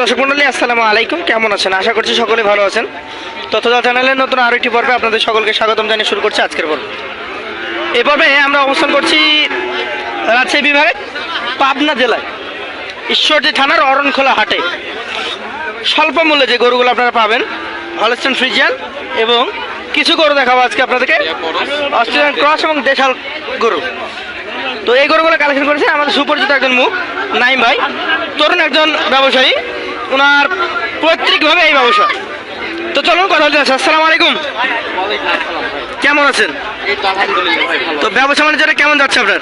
দর্শক মন্ডলী, আসসালামু আলাইকুম। কেমন আছেন? আশা করছি সকলে ভালো আছেন। তথ্যদা চ্যানেলের নতুন আরও একটি পর্বে আপনাদের সকলকে স্বাগতম জানিয়ে শুরু করছি আজকের পর্ব। এই পর্বে আমরা অবস্থান করছি রাজশাহী বিভাগের পাবনা জেলায়, ঈশ্বরদী থানার অরণখোলা হাটে। স্বল্প মূল্যে যে গরুগুলো আপনারা পাবেন, হলস্টেন ফ্রিজিয়ান এবং কিছু গরু দেখাবো আজকে আপনাদেরকে। অস্ট্রেলিয়ান ক্রস এবং দেশাল গরু। তো এই গরুগুলো কালেকশন করেছে আমাদের সুপরিচিত একজন মুখ, নাইম ভাই। তরুণ একজন ব্যবসায়ী। ওনার পৈতৃকভাবে এই ব্যবসা। তো চলুন কথা বলতে আসসালাম আলাইকুম। কেমন আছেন? তো ব্যবসা বাণিজ্যটা কেমন যাচ্ছে আপনার?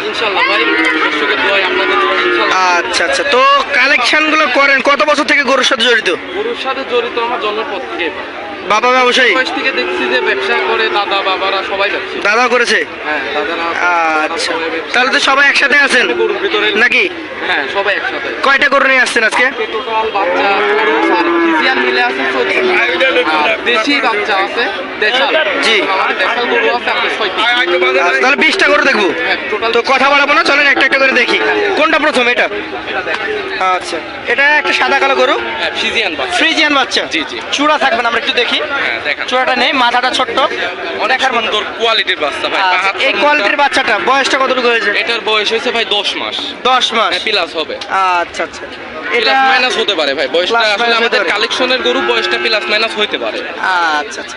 আচ্ছা আচ্ছা। তো কালেকশনগুলো করেন, কত বছর থেকে গরুর সাথে জড়িত? গরুর সাথে জড়িত আমার জন্মের থেকে। বাবা ব্যবসায়ী? বয়স থেকে দেখছি যে ব্যবসা করে দাদা বাবারা সবাই ব্যবসা দাদা করেছে? হ্যাঁ দাদারা আচ্ছা। তাহলে তো সবাই একসাথে আছেন? গরুর ভিতরে নাকি? হ্যাঁ সবাই একসাথে। কয়টা গরু নিয়ে আসছেন আজকে টোটাল বাচ্চা গরু আর ফিজিয়ান মিলে আছে চোদ্দ আর দেশি বাচ্চা আছে দেশাল। জি। দেশাল গরু আছে আপনার ছয় আচ্ছা, তাহলে বিশটা গরু দেখব। হ্যাঁ তো কথা বাড়াবো না চলেন একটা একটা করে দেখি। কোনটা প্রথম এটা? আচ্ছা। এটা একটা সাদা কালো গরু? হ্যাঁ বাচ্চা। ফ্রিজিয়ান বাচ্চা। জি, জি। চূড়া থাকবে না আমরা একটু দেখি। হ্যাঁ চূড়াটা নেই মাথাটা ছোট্ট। অনেক দেখার সুন্দর কোয়ালিটির বাচ্চা ভাই আচ্ছা, এই কোয়ালিটির বাচ্চাটা বয়সটা কতটুকু হয়েছে? এটার বয়স হয়েছে ভাই দশ মাস। দশ মাস। প্লাস হবে। আচ্ছা আচ্ছা। এটা মাইনাস হতে পারে ভাই। বয়সটা আসলে আমাদের কালেকশনের গরু বয়সটা প্লাস মাইনাস হতে পারে। আচ্ছা আচ্ছা।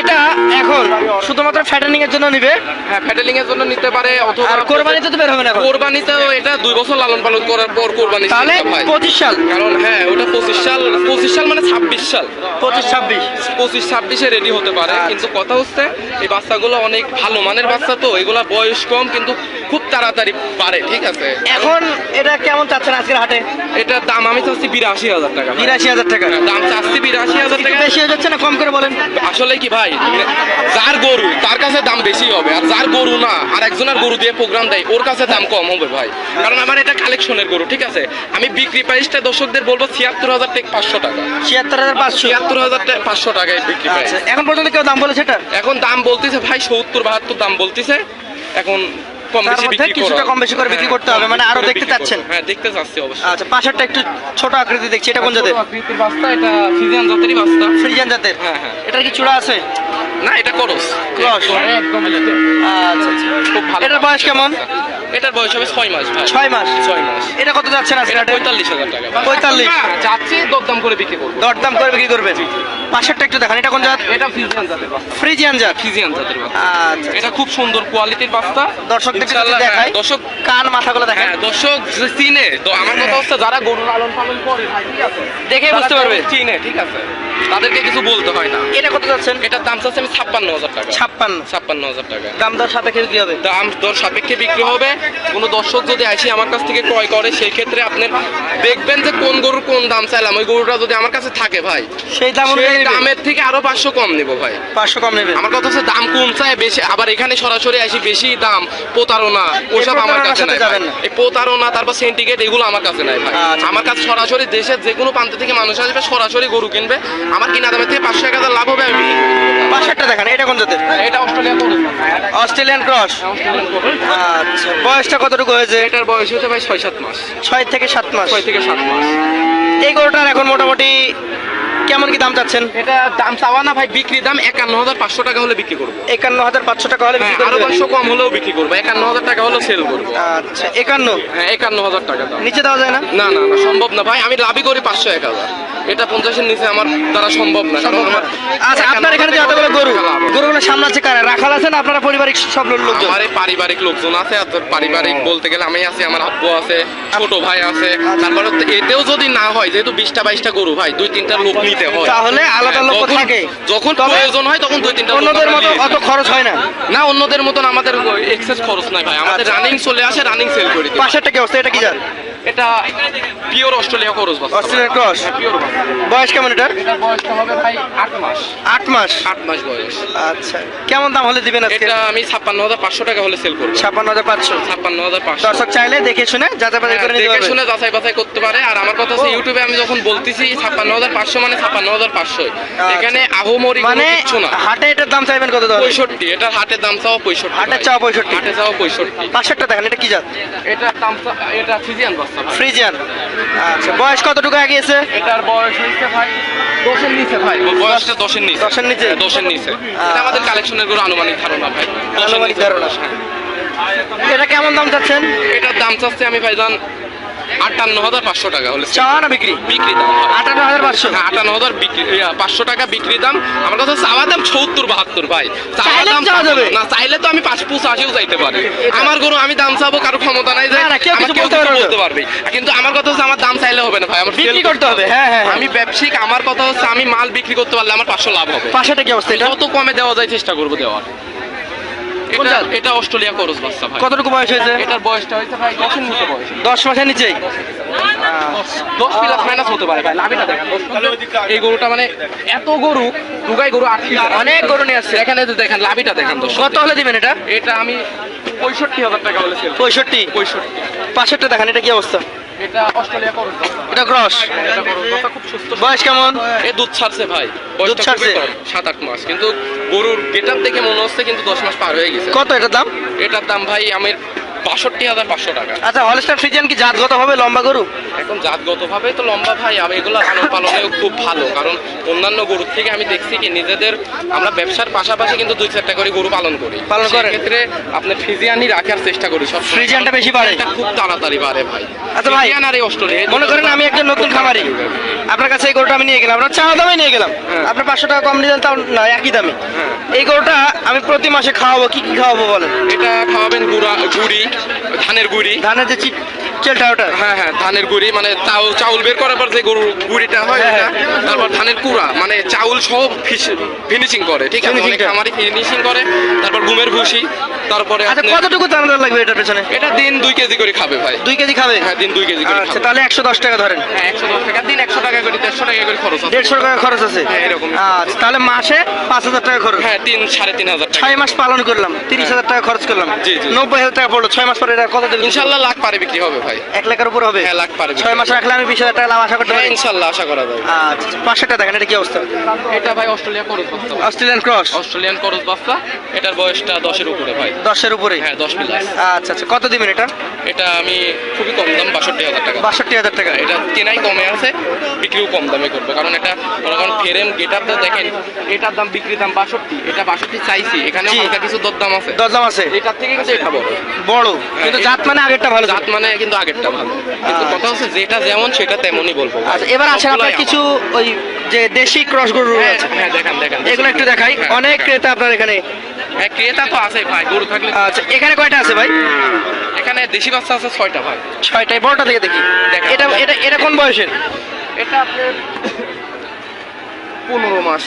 এটা এখন শুধুমাত্র ফ্যাটেনিং এর জন্য নিবে? হ্যাঁ ফ্যাটেলিং এর জন্য নিতে পারে অথবা আর কোরবানিতে তো বের হবে না। এটা দুই বছর লালন পালন করার পর কোরবানি তাহলে দিতে ভাই। পঁচিশ সাল। কারণ হ্যাঁ ওটা পঁচিশ সাল পঁচিশ সাল মানে ছাব্বিশ সাল। পঁচিশ ছাব্বিশ। পঁচিশ ছাব্বিশে রেডি হতে পারে। আচ্ছা। কিন্তু কথা হচ্ছে এই বাচ্চাগুলো অনেক ভালো মানের বাচ্চা তো এগুলা বয়স কম কিন্তু খুব তাড়াতাড়ি পারে ঠিক আছে? এখন এটা কেমন চাচ্ছেন আজকের হাটে? এটার দাম আমি চাচ্ছি বিরাশি হাজার টাকা। বিরাশি হাজার টাকা। হ্যাঁ, দাম চাচ্ছি বিরাশি হাজার টাকা। বেশি হয়ে যাচ্ছে না কম করে বলেন? আসলে কি ভাই যার গরু তার কাছে দাম বেশি হবে আর যার গরু না আর একজনের গরু দিয়ে প্রোগ্রাম দেয় ওর কাছে দাম কম হবে ভাই। কারণ আমার এটা কালেকশনের গরু ঠিক আছে? আমি বিক্রি প্রাইসটা দর্শকদের বলব ছিয়াত্তর হাজার থেকে পাঁচশো টাকা। ছিয়াত্তর হাজার পাঁচশো। ছিয়াত্তর হাজার পাঁচশো টাকায় বিক্রি প্রাইস। আচ্ছা এখন পর্যন্ত কেউ দাম বলেছে এটা এখন দাম বলতেছে ভাই সত্তর বাহাত্তর দাম বলতেছে। এখন কম বেশি বিক্রি কিছুটা কম বেশি করে বিক্রি হ্যাঁ, করতে হবে, মানে আরও দেখতে চাচ্ছেন? হ্যাঁ দেখতে চাচ্ছি অবশ্যই। আচ্ছা পাশেরটা একটু ছোট আকৃতি দেখছি এটা কোন জাতের? আকৃতির বাস্তা এটা ফিজিয়ান জাতেরই বাস্তা ফ্রিজিয়ান জাতের? হ্যাঁ, হ্যাঁ। এটার কি চূড়া আছে? না এটা করস? একদম আচ্ছা আচ্ছা। খুব ভালো এটার বয়স কেমন? এটার বয়স হবে ছয় মাস ভাই। ছয় মাস? ছয় মাস। এটা কত যাচ্ছেন আজকে এটা পঁয়তাল্লিশ হাজার টাকা পঁয়তাল্লিশ। যাচ্ছি দরদাম করে বিক্রি করব। দরদাম করে বিক্রি করবেন পাশেরটা একটু দেখান এটা কোন জাত? এটা ফিজিয়ান জাতের বাচ্চা। ফ্রিজিয়ান জাত। ফিজিয়ান জাতের বাচ্চা। আচ্ছা। এটা খুব সুন্দর কোয়ালিটির বাচ্চা। দর্শকদের ইনশাআল্লাহ, দেখাই। হ্যাঁ, দর্শক কান মাথাগুলো দেখেন হ্যাঁ দর্শক যে চিনে তো আমার কথা হচ্ছে যারা গরু লালন পালন করে ভাই, ঠিক আছে? দেখে বুঝতে পারবে। চিনে ঠিক আছে? তাদেরকে কিছু বলতে হয় না। এটা কত যাচ্ছেন? এটার দাম চাচ্ছে আমি ছাপ্পান্ন হাজার টাকা। ছাপ্পান্ন। ছাপ্পান্ন হাজার টাকা। দাম দর সাপেক্ষে বিক্রি হবে? দাম দর সাপেক্ষে বিক্রি হবে। কোনো দর্শক যদি আসি আমার কাছ থেকে ক্রয় করে সেই ক্ষেত্রে আপনি দেখবেন যে কোন গরুর কোন দাম চাইলাম। ওই গরুটা যদি আমার কাছে থাকে ভাই সেই দাম সেই দামের থেকে আরও পাঁচশো কম নেব ভাই। পাঁচশো কম নেবে। আমার কথা হচ্ছে দাম কম চাই বেশি আবার এখানে সরাসরি আসি বেশি দাম প্রতারণা ওসব আমার কাছে নাই। এই প্রতারণা তারপর সেন্টিকেট এগুলো আমার কাছে নাই ভাই। আচ্ছা। আমার কাছে সরাসরি দেশের যে কোনো প্রান্ত থেকে মানুষ আসবে সরাসরি গরু কিনবে। আমার কিনা দামের থেকে পাঁচশো এক হাজার লাভ হবে আমি। পাশেরটা দেখান এটা কোন জাতের? এটা অস্ট্রেলিয়ান ক্রস। অস্ট্রেলিয়ান গরু। আচ্ছা বয়সটা কতটুকু হয়েছে? এটার বয়স হচ্ছে ভাই ছয় সাত মাস। ছয় থেকে সাত মাস। ছয় থেকে সাত মাস। এই গরুটার এখন মোটামুটি কেমন কি দাম চাচ্ছেন? এটা দাম চাওয়া না ভাই বিক্রি দাম একান্ন হাজার পাঁচশো টাকা হলে বিক্রি করব। একান্ন হাজার পাঁচশো টাকা হলে হ্যাঁ বিক্রি আরও পাঁচশো কম হলেও বিক্রি করব। একান্ন হাজার টাকা হলেও সেল করব। আচ্ছা একান্ন? হ্যাঁ একান্ন হাজার টাকা দাম। নিচে দেওয়া যায় না? না না না সম্ভব না ভাই। আমি লাভই করি পাঁচশো এক হাজার এটা পঞ্চাশের নিচে আমার দ্বারা সম্ভব না কারণ আমার আচ্ছা আপনার এখানে যে এতগুলো গরু গরুগুলো সামলাচ্ছে কারা? রাখাল আছেন আপনারা পারিবারিক সব লোকজন? আমার পারিবারিক লোকজন আছে আর পারিবারিক বলতে গেলে আমি আছি আমার আব্বু আছে ছোট ভাই আছে। তারপরে এতেও যদি না হয় যেহেতু বিশটা বাইশটা গরু ভাই দুই তিনটা লোক নিতে হয়। তাহলে আলাদা লোক থাকে। যখন প্রয়োজন হয় তখন দুই তিনটা অন্যদের মতো অত খরচ হয় না। না অন্যদের মতন আমাদের এক্সেস খরচ নাই ভাই। আমাদের আচ্ছা। রানিং চলে আসে রানিং সেল করি পাশেরটা কি অবস্থা? এটা কি জাত এটা পিওর অস্ট্রেলিয়া খরচ বাস। Australian cross? পিওর বয়স কেমন এটার? এটা বয়সটা হবে ভাই আট মাস। আট মাস? আট মাস বয়স। আচ্ছা। কেমন দাম হলে দিবেন আজকে? এটা আমি ছাপ্পান্ন হাজার পাঁচশো টাকা হলে সেল করব। ছাপ্পান্ন হাজার পাঁচশো। ছাপ্পান্ন হাজার পাঁচশো। দর্শক চাইলে দেখে শুনে যাতে বাজার করে নিতে দেখে শুনে যাচাই বাছাই করতে পারে। আর আমার কথা হচ্ছে ইউটিউবে আমি যখন বলতেছি ছাপ্পান্ন হাজার পাঁচশো মানে ছাপ্পান্ন হাজার পাঁচশো। এখানে আহমরি মানে কিচ্ছু না। হাটে এটার দাম চাইবেন কত দাম পঁয়ষট্টি এটা হাটের দাম চাও পঁয়ষট্টি হাটের ভাই। চাওয়া পঁয়ষট্টি। হাটে চাও পঁয়ষট্টি। পাশেরটা দেখেন এটা কি জাত? এটা দাম এটা ফিজিয়ান বাস। বাচ্চা ফ্রিজিয়ান। আচ্ছা বয়স কতটুকু আগিয়েছে? এটার বয়স হয়েছে ভাই দশের নিচে ভাই। বয়সটা দশের নিচে। দশের নিচে? হ্যাঁ, দশের নিচে। এটা আমাদের কালেকশনেরগুলো আনুমানিক ধারণা ভাই। আনুমানিক ধারণা। হ্যাঁ। এটা কেমন দাম চাচ্ছেন? এটার দাম চাচ্ছে আমি ভাইজান আটান্ন হাজার পাঁচশো টাকা হলে চাওয়া বিক্রি? বিক্রি দাম আটান্ন হাজার পাঁচশো? হ্যাঁ, আটান্ন হাজার বিক্রি পাঁচশো টাকা বিক্রি দাম। আমার কাছে চাওয়া দাম সত্তর বাহাত্তর ভাই। চাওয়া দাম না চাইলে তো আমি পাঁচ পুষ আশিও পারি। আমার গরু আমি দাম চাবো কারও ক্ষমতা নাই যে বলতে পারবে কিন্তু আমার কথা হচ্ছে আমার দাম চাইলে হবে না ভাই। আমার বিক্রি করতে হবে হ্যাঁ হ্যাঁ আমি ব্যবসায়িক আমার কথা হচ্ছে আমি মাল বিক্রি করতে পারলে আমার পাঁচশো লাভ হবে। পাশেটা কি অবস্থা যত কমে দেওয়া যায় চেষ্টা করব দেওয়ার। এটা এটা অস্ট্রেলিয়া করস বাচ্চা ভাই। কতটুকু বয়স হয়েছে? এটার বয়সটা হয়েছে ভাই দশের নিচে বয়স। দশ মাসের নিচেই? দশ প্লাস মাইনাস হতে পারে ভাই লাভিটা দেখেন। এই গরুটা মানে এত গরু দুগাই গরু আটকে অনেক গরু নিয়ে আসছে। এখানে যে দেখেন লাভিটা দেখেন দশ কত হলে দিবেন এটা? এটা আমি পঁয়ষট্টি হাজার টাকা বলে sell করি। পঁয়ষট্টি? পঁয়ষট্টি। পাশেরটা দেখেন এটা কি অবস্থা? এটা অস্ট্রেলিয়া করস এটা ক্রস এটা করস বাচ্চা খুব সুস্থ। বয়স কেমন? এ দুধ ছাড়ছে ভাই। দুধ ছাড়ছে? সাত আট মাস। কিন্তু গরুর দেখে মনে হচ্ছে কিন্তু দশ মাস পার হয়ে গেছে। কত এটার দাম? এটার দাম ভাই আমি বাষট্টি হাজার পাঁচশো টাকা। আচ্ছা হলস্টার ফ্রিজিয়ান কি জাতগত হবে লম্বা গরু? এখন জাতগত ভাবে তো লম্বা ভাই আর এগুলো লালন পালনেও খুব ভালো। কারণ অন্যান্য গরুর থেকে আমি দেখছি কি নিজেদের আমরা ব্যবসার পাশাপাশি কিন্তু দুই চারটা করে গরু পালন করি। পালন করেন? ক্ষেত্রে আপনার ফ্রিজিয়ানই রাখার চেষ্টা করি সব ফ্রিজিয়ানটা বেশি বাড়ে? খুব তাড়াতাড়ি বাড়ে ভাই। আচ্ছা ভাই, আর এই অস্ট্রেলিয়া মনে করেন আমি একজন নতুন খামারি। আপনার কাছে এই গরুটা আমি নিয়ে গেলাম। আপনার চাওয়া দামে নিয়ে গেলাম। হ্যাঁ। আপনার পাঁচশো টাকা কম নিলেন তাও না একই দামে হ্যাঁ। এই গরুটা আমি প্রতি মাসে খাওয়াবো কি কি খাওয়াবো বলেন? এটা খাওয়াবেন গুড়া গুড়ি ধানের গুড়ি। ধানের যে চেলটা ওটা? হ্যাঁ হ্যাঁ ধানের গুড়ি মানে চাউল চাউল বের করার পর যে গরুর গুড়িটা হয় হ্যাঁ, এটা তারপর ধানের কুড়া মানে চাউল সহ ফিনিশিং করে ঠিক আছে? অনেক খামারি ফিনিশিং করে তারপর গুমের ভুসি তারপরে আচ্ছা কতটুকু দানাদার লাগবে এটার পেছনে? এটা দিন দুই কেজি করে খাবে ভাই। দুই কেজি খাবে? হ্যাঁ দিন দুই কেজি করে আচ্ছা তাহলে একশো দশ টাকা ধরেন। হ্যাঁ একশো দশ টাকা দিন একশো টাকা করে দেড়শো টাকা করে খরচ আছে। দেড়শো টাকা খরচ আছে? হ্যাঁ, এরকম। আচ্ছা তাহলে মাসে পাঁচ হাজার টাকা খরচ। হ্যাঁ তিন সাড়ে তিন হাজার ছয় মাস পালন করলাম তিরিশ হাজার টাকা খরচ করলাম। জি, জি। নব্বই হাজার টাকা পড়ল ছয় মাস পরে এটা কত দেবে ইনশাল্লাহ লাখ পারে বিক্রি হবে ভাই। এক লাখের উপর হবে? হ্যাঁ লাখ পারে ছয় মাস রাখলে আমি বিশ হাজার টাকা লাভ আশা করতে হ্যাঁ পারি? ইনশাল্লাহ আশা করা যায় আচ্ছা পাঁচশোটা দেখেন এটা কি অবস্থা? এটা ভাই অস্ট্রেলিয়া করস বাচ্চা অস্ট্রেলিয়ান ক্রস? অস্ট্রেলিয়ান করস বাচ্চা এটার বয়সটা দশের উপরে ভাই। দশের উপরে? হ্যাঁ দশ প্লাস আচ্ছা আচ্ছা কত দিবেন এটা? এটা আমি খুবই কম দাম বাষট্টি হাজার টাকা। বাষট্টি হাজার টাকা। এটা কেনাই কমে আছে বিক্রিও কম দামে করব। কারণ এটা মনে করেন গেটার তো দেখেন এটার দাম বিক্রির দাম বাষট্টি। এটা বাষট্টি চাইছি এখানে। হালকা কিছু দরদাম আছে। দরদাম আছে? এটার থেকে কিন্তু এটা বড়। বড়। কিন্তু জাত মানে আগেরটা ভালো জাত মানে কিন্তু আগেরটা ভালো। কিন্তু কথা হচ্ছে যেটা যেমন সেটা তেমনই বলব আচ্ছা এবার আসেন আপনার কিছু ওই যে দেশি ক্রস গরু। হ্যাঁ আছে। হ্যাঁ দেখান দেখান। এগুলো একটু দেখাই। হ্যাঁ, অনেক। ক্রেতা আপনার এখানে হ্যাঁ ক্রেতা তো আছে ভাই গরু থাকলে আচ্ছা এখানে কয়টা আছে ভাই? এখানে দেশি বাচ্চা আছে ছয়টা ভাই। ছয়টাই বড়টা থেকে দেখি। এটা এটা এটা কোন বয়সের? এটা আপনার পনেরো মাস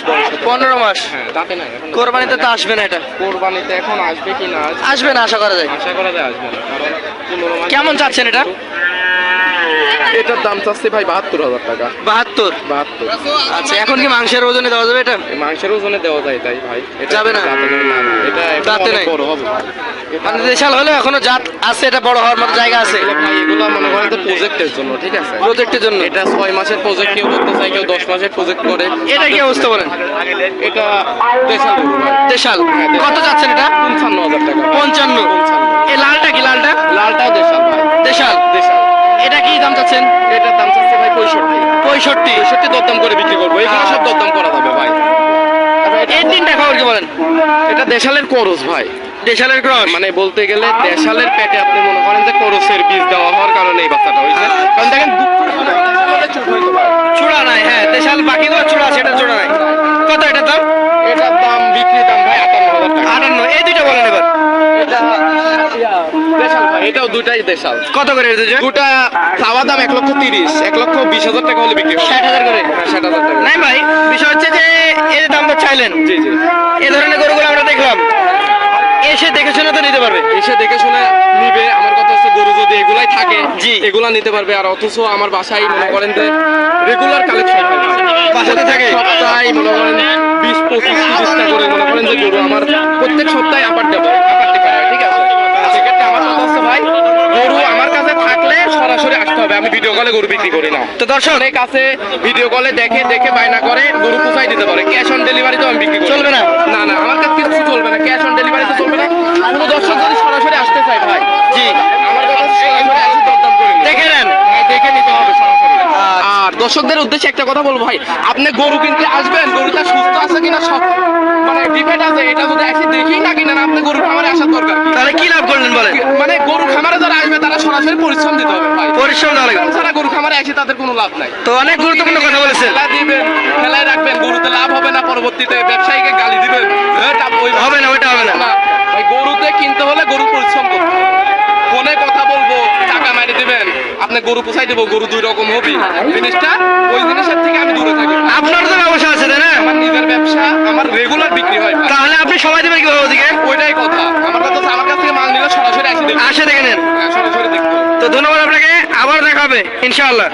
পনেরো মাস? হ্যাঁ দাঁতে নাই এখন কোরবানিতে তো আসবে না এটা? কোরবানিতে এখন আসবে কি না? আসবে না আশা করা যায়। আশা করা যায় আসবে না কারণ পনেরো মাস কেমন চাচ্ছেন এটা? এটার দাম চাচ্ছে ভাই বাহাত্তর হাজার টাকা। বাহাত্তর? বাহাত্তর। আচ্ছা এখন কি মাংসের ওজনে দেওয়া যাবে এটা? মাংসের ওজনে দেওয়া যায় তাই ভাই। এটা যাবে না? এটা দাঁতে নাই? বড় হবে মানে দেশাল হলে এখনও জাত আছে এটা বড় হওয়ার মতো জায়গা আছে। এগুলো মনে করেন যে প্রজেক্টের জন্য ঠিক আছে? প্রজেক্টের জন্য। এটা ছয় মাসের প্রজেক্ট কেউ করতে চায় কেউ দশ মাসের প্রজেক্ট করে। এটা কি অবস্থা বলেন? এটা দেশাল দেশাল। হ্যাঁ, কত যাচ্ছেন এটা? পঞ্চান্ন হাজার টাকা। পঞ্চান্ন। পঞ্চান্ন। এই লালটা কি লালটা? লালটাও দেশাল ভাই। দেশাল। দেশাল। এটা কি দাম চাচ্ছেন? এটার দাম চাচ্ছে ভাই পঁয়ষট্টি। পঁয়ষট্টি? পঁয়ষট্টি দরদাম করে বিক্রি করব। এগুলো সব দরদাম করা যাবে ভাই। এই তিনটা খবর কি বলেন? এটা দেশালের করস ভাই। দেশালের ক্রস? মানে বলতে গেলে দেশালের পেটে আপনি মনে করেন যে করসের বীজ দেওয়া হওয়ার কারণে এই বাচ্চাটা হয়েছে। কারণ দেখেন। চূড়া নাই হ্যাঁ দেশাল বাকিগুলো চূড়া আছে এটা চূড়া নাই। কত এটার দাম? এটার দাম বিক্রি দাম ভাই আটান্ন হাজার টাকা। আটান্ন এই দুইটা বলেন এবার। এটা এটাও দুটাই দেশাল। কত করে দুটা চাওয়া দাম এক লক্ষ তিরিশ এক লক্ষ বিশ হাজার টাকা হলে বিক্রি ষাট হাজার করে? ষাট হাজার টাকা। নাই ভাই বিষয় হচ্ছে যে এই যে দামটা চাইলেন। জি জি এই ধরনের গরুগুলো আমরা দেখলাম। এসে দেখে শুনে তো নিতে পারবে। এসে দেখে শুনে নিবে। আমার কথা হচ্ছে গরু যদি এগুলাই থাকে জি। এগুলা নিতে পারবে। আর অথচ আমার বাসায় মনে করেন যে রেগুলার কালেকশন বাসাতে থাকে? সপ্তাহে মনে করেন বিশ পঁচিশ তিরিশটা করে। মনে করেন যে গরু আমার প্রত্যেক সপ্তাহে আপার দেবো হবে আমি ভিডিও কলে গরু বিক্রি করি না। তো দর্শক অনেক আছে ভিডিও কলে দেখে দেখে বায়না করে গরু পুষাই দিতে পারে। ক্যাশ অন ডেলিভারি তো আমি বিক্রি করি। চলবে না? না না আমার কাছে কিছু চলবে না। ক্যাশ অন ডেলিভারি তো চলবে না। কোনো দর্শক যদি সরাসরি আসতে চায় ভাই জি। আমার সরাসরি আসি দরদাম করে দেখে নেন। নিতে হবে সরাসরি। আচ্ছা। আর দর্শকদের উদ্দেশ্যে একটা কথা বলব ভাই। আপনি গরু কিনতে আসবেন গরুটা সুস্থ আছে কিনা সব মানে আছে এটা যদি এসে দেখেই না কিনেন আপনি গরু খামারে আসার দরকার তাহলে কি লাভ করলেন বলেন? মানে গরু খামারে যারা আসবে তারা সরাসরি পরিশ্রম দিতে হবে ভাই। পরিশ্রম দেওয়া লাগবে ছাড়া গরু খামারে এসে তাদের কোনো লাভ নাই। তো অনেক গুরুত্বপূর্ণ কথা বলেছেন। খেলা দিবেন খেলায় রাখবেন গরুতে লাভ হবে না পরবর্তীতে ব্যবসায়ীকে গালি দিবেন। এটা হবে না, ওইটা হবে না। ভাই গরুতে কিনতে হলে গরু পরিশ্রম করতে হবে। ফোনে কথা বলব টাকা মারি দিবেন আপনি গরু পোষাই দেবো গরু দুই রকম হবে। জিনিসটা ওই জিনিসের থেকে আমি দূরে থাকি। আপনার তো ব্যবসা আছে তাই না? আমার নিজের ব্যবসা আমার রেগুলার বিক্রি হয়। তাহলে আপনি সবাই দেবেন কীভাবে ওদিকে? ওইটাই কথা। আমার কাছে আমার কাছ থেকে মাল নিলে সরাসরি আসে দেখবে। আসে দেখে নেন। সরাসরি দেখব। তো ধন্যবাদ আপনাকে। আবার দেখাবে ইনশাআল্লাহ।